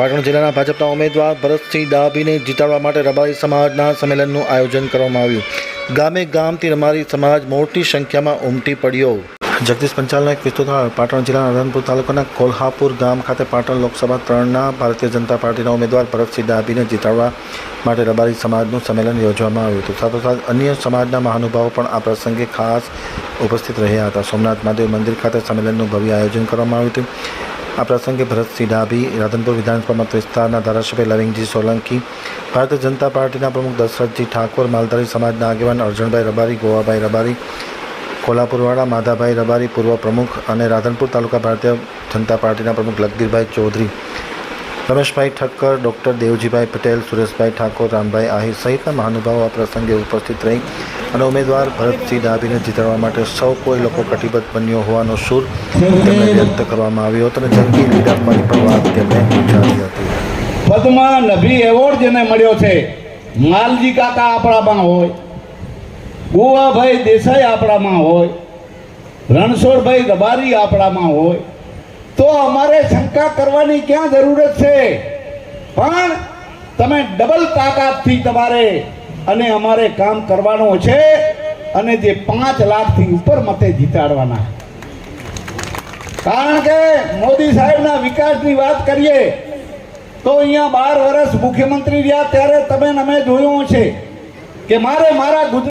પાટણ જિલ્લાના ભાજપના ઉમેદવાર ભરતસિંહ ડાભીને જીતાડવા માટે રબારી સમાજના સંમેલનનું આયોજન કરવામાં આવ્યું. ગામે ગામથી રમારી સમાજ મોટી સંખ્યામાં ઉમટી પડ્યો. જગદીશ પંચાલના એક વિસ્તૃત પાટણ જિલ્લાના રાધનપુર તાલુકાના કોલ્હાપુર ગામ ખાતે પાટણ લોકસભા ત્રણના ભારતીય જનતા પાર્ટીના ઉમેદવાર ભરતસિંહ ડાભીને જીતાડવા માટે રબારી સમાજનું સંમેલન યોજવામાં આવ્યું હતું. સાથોસાથ અન્ય સમાજના મહાનુભાવો પણ આ પ્રસંગે ખાસ ઉપસ્થિત રહ્યા હતા. સોમનાથ મહાદેવ મંદિર ખાતે સંમેલનનું ભવ્ય આયોજન કરવામાં આવ્યું હતું. આ પ્રસંગે ભરતસિંહ ડાભી, રાધનપુર વિધાનસભા મત વિસ્તારના ધારાસભ્ય લવિંગજી સોલંકી, ભારતીય જનતા પાર્ટીના પ્રમુખ દશરથજી ઠાકોર, માલધારી સમાજના આગેવાન અર્જુનભાઈ રબારી, ગોવાભાઈ રબારી કોલ્હાપુરવાડા માધાભાઈ રબારી, પૂર્વ પ્રમુખ અને રાધનપુર તાલુકા ભારતીય જનતા પાર્ટીના પ્રમુખ લગદીરભાઈ ચૌધરી. રમેશભાઈ ઠક્કર, ડૉક્ટર દેવજીભાઈ પટેલ, સુરેશભાઈ ઠાકોર, રામભાઈ આહિર સહિતના મહાનુભાવો આ પ્રસંગે ઉપસ્થિત રહી અને ઉમેદવાર ભરતસિંહ ડાભીને જીતાડવા માટે સૌ કોઈ લોકો કટિબદ્ધ બન્યો હોવાનો સૂર તેમને વ્યક્ત કરવામાં આવ્યો હતો અને જંગી લીડ આપવાની પણ વાત તેમણે ઉચ્ચારી હતી. પદ્મ નભી એવોર્ડ જેને મળ્યો છે, માલજી કાકા આપણામાં હોય, ગુવાભાઈ દેસાઈ આપણામાં હોય, રણછોડભાઈ દબારી આપણામાં હોય તો અમારે શંકા કરવાની ક્યાં જરૂરત છે? પણ તમે ડબલ તાકાતથી તમારે અને અમારે કામ કરવાનું છે અને જે પાંચ લાખથી ઉપર મતે જીતાડવાના. કારણ કે મોદી સાહેબના વિકાસની વાત કરીએ, તો અહીંયા બાર વર્ષ મુખ્યમંત્રી રહ્યા ત્યારે તમે અમે જોયું છે કે મારે મારા ગુજરાત